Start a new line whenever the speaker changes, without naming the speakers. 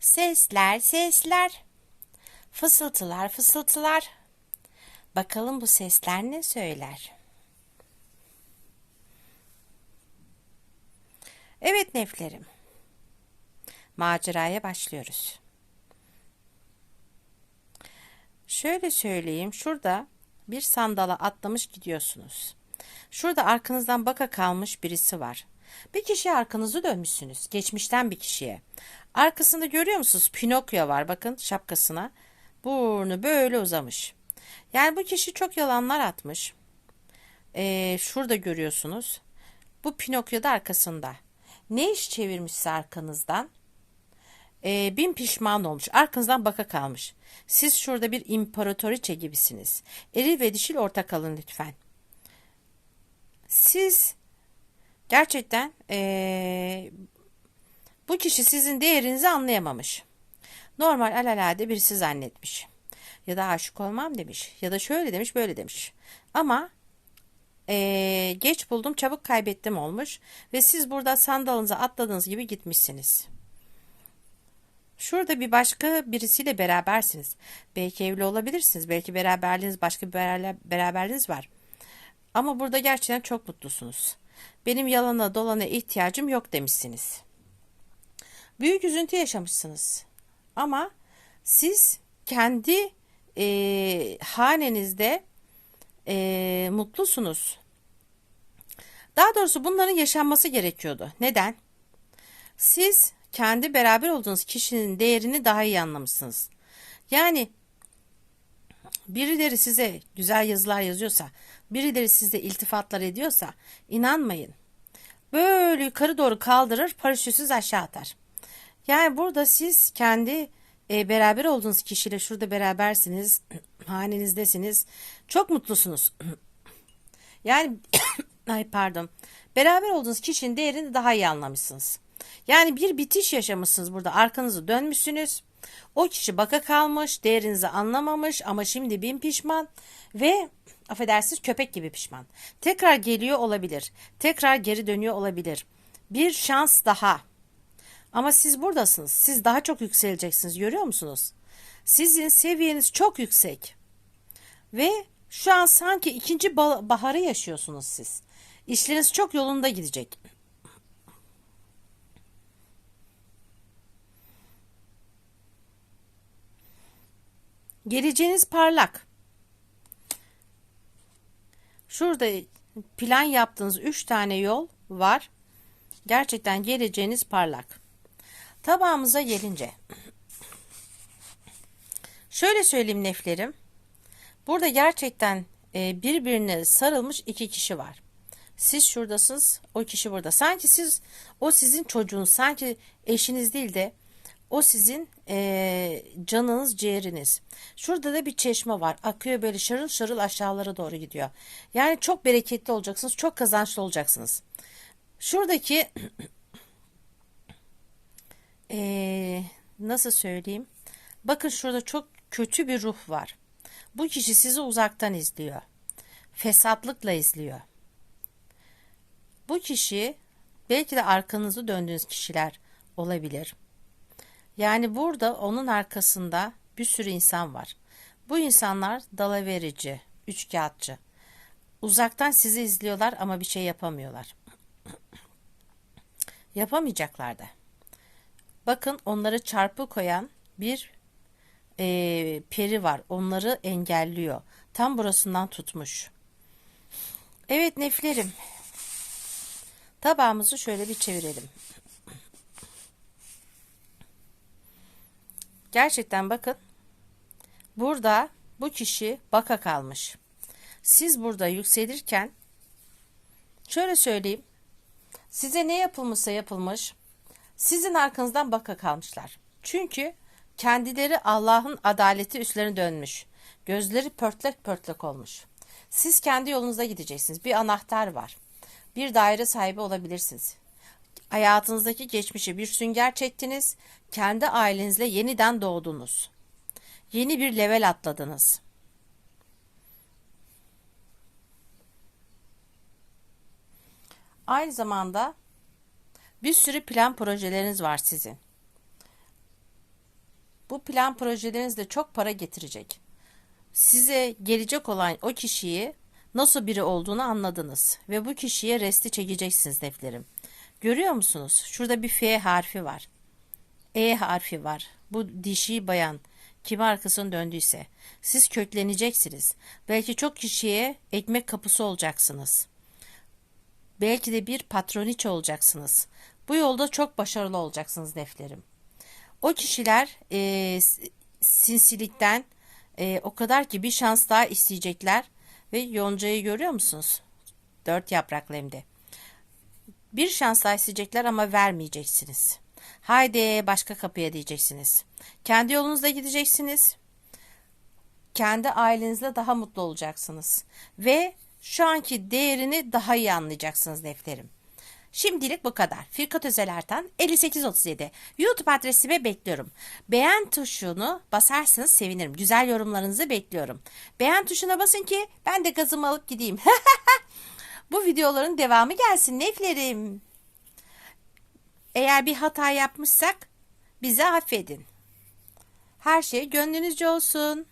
Sesler, sesler. Fısıltılar, fısıltılar. Bakalım bu sesler ne söyler? Evet neflerim. Maceraya başlıyoruz. Şöyle söyleyeyim. Şurada bir sandala atlamış gidiyorsunuz. Şurada arkanızdan baka kalmış birisi var. Bir kişiye arkanızı dönmüşsünüz. Geçmişten bir kişiye. Arkasında görüyor musunuz? Pinokyo var bakın şapkasına. Burnu böyle uzamış. Yani bu kişi çok yalanlar atmış. Ee, şurada görüyorsunuz. Bu Pinokyo da arkasında. Ne iş çevirmişse arkanızdan e, bin pişman olmuş. Arkanızdan baka kalmış. Siz şurada bir imparatoriçe gibisiniz. Eril ve dişil ortak alın lütfen. Siz gerçekten e, bu kişi sizin değerinizi anlayamamış. Normal alalade birisi zannetmiş. Ya da aşık olmam demiş. Ya da şöyle demiş böyle demiş. Ama ee, geç buldum çabuk kaybettim olmuş. Ve siz burada sandalınıza atladığınız gibi gitmişsiniz. Şurada bir başka birisiyle berabersiniz. Belki evli olabilirsiniz. Belki beraberliğiniz başka bir beraberliğiniz var. Ama burada gerçekten çok mutlusunuz. Benim yalana dolana ihtiyacım yok demişsiniz. Büyük üzüntü yaşamışsınız. Ama siz kendi e, hanenizde e, mutlusunuz. Daha doğrusu bunların yaşanması gerekiyordu. Neden? Siz kendi beraber olduğunuz kişinin değerini daha iyi anlamışsınız. Yani birileri size güzel yazılar yazıyorsa, birileri size iltifatlar ediyorsa inanmayın. Böyle yukarı doğru kaldırır, paraşütsüz aşağı atar. Yani burada siz kendi e, beraber olduğunuz kişiyle şurada berabersiniz, hanenizdesiniz. Çok mutlusunuz. yani ay pardon. Beraber olduğunuz kişinin değerini daha iyi anlamışsınız. Yani bir bitiş yaşamışsınız burada. Arkanızı dönmüşsünüz. O kişi baka kalmış, değerinizi anlamamış ama şimdi bin pişman ve affedersiniz köpek gibi pişman. Tekrar geliyor olabilir. Tekrar geri dönüyor olabilir. Bir şans daha. Ama siz buradasınız. Siz daha çok yükseleceksiniz. Görüyor musunuz? Sizin seviyeniz çok yüksek. Ve şu an sanki ikinci baharı yaşıyorsunuz siz. İşleriniz çok yolunda gidecek. Geleceğiniz parlak. Şurada plan yaptığınız 3 tane yol var. Gerçekten geleceğiniz parlak. Tabağımıza gelince. Şöyle söyleyeyim neflerim. Burada gerçekten e, birbirine sarılmış iki kişi var. Siz şuradasınız, o kişi burada. Sanki siz, o sizin çocuğunuz, sanki eşiniz değil de o sizin e, canınız, ciğeriniz. Şurada da bir çeşme var. Akıyor böyle şarıl şarıl aşağılara doğru gidiyor. Yani çok bereketli olacaksınız, çok kazançlı olacaksınız. Şuradaki e, nasıl söyleyeyim? Bakın şurada çok kötü bir ruh var. Bu kişi sizi uzaktan izliyor. Fesatlıkla izliyor. Bu kişi belki de arkanızı döndüğünüz kişiler olabilir. Yani burada onun arkasında bir sürü insan var. Bu insanlar dalaverici, üçkağıtçı. Uzaktan sizi izliyorlar ama bir şey yapamıyorlar. Yapamayacaklar da. Bakın onları çarpı koyan bir e, peri var. Onları engelliyor. Tam burasından tutmuş. Evet neflerim. Tabağımızı şöyle bir çevirelim. Gerçekten bakın. Burada bu kişi baka kalmış. Siz burada yükselirken şöyle söyleyeyim. Size ne yapılmışsa yapılmış. Sizin arkanızdan baka kalmışlar. Çünkü kendileri Allah'ın adaleti üstlerine dönmüş. Gözleri pörtlek pörtlek olmuş. Siz kendi yolunuzda gideceksiniz. Bir anahtar var. Bir daire sahibi olabilirsiniz. Hayatınızdaki geçmişi bir sünger çektiniz. Kendi ailenizle yeniden doğdunuz. Yeni bir level atladınız. Aynı zamanda bir sürü plan projeleriniz var sizin. Bu plan projelerinizde çok para getirecek. Size gelecek olan o kişiyi nasıl biri olduğunu anladınız ve bu kişiye resti çekeceksiniz deflerim. Görüyor musunuz? Şurada bir F harfi var. E harfi var. Bu dişi bayan kime arkasını döndüyse siz kökleneceksiniz. Belki çok kişiye ekmek kapısı olacaksınız. Belki de bir patroniçe olacaksınız. Bu yolda çok başarılı olacaksınız deflerim. O kişiler e, sinsilikten e, o kadar ki bir şans daha isteyecekler ve yoncayı görüyor musunuz? Dört yapraklı hem de. Bir şans daha isteyecekler ama vermeyeceksiniz. Haydi başka kapıya diyeceksiniz. Kendi yolunuzda gideceksiniz. Kendi ailenizle daha mutlu olacaksınız. Ve şu anki değerini daha iyi anlayacaksınız defterim. Şimdilik bu kadar. Firkat Özel Ertan 5837. YouTube adresime bekliyorum. Beğen tuşunu basarsanız sevinirim. Güzel yorumlarınızı bekliyorum. Beğen tuşuna basın ki ben de gazımı alıp gideyim. bu videoların devamı gelsin neflerim. Eğer bir hata yapmışsak bizi affedin. Her şey gönlünüzce olsun.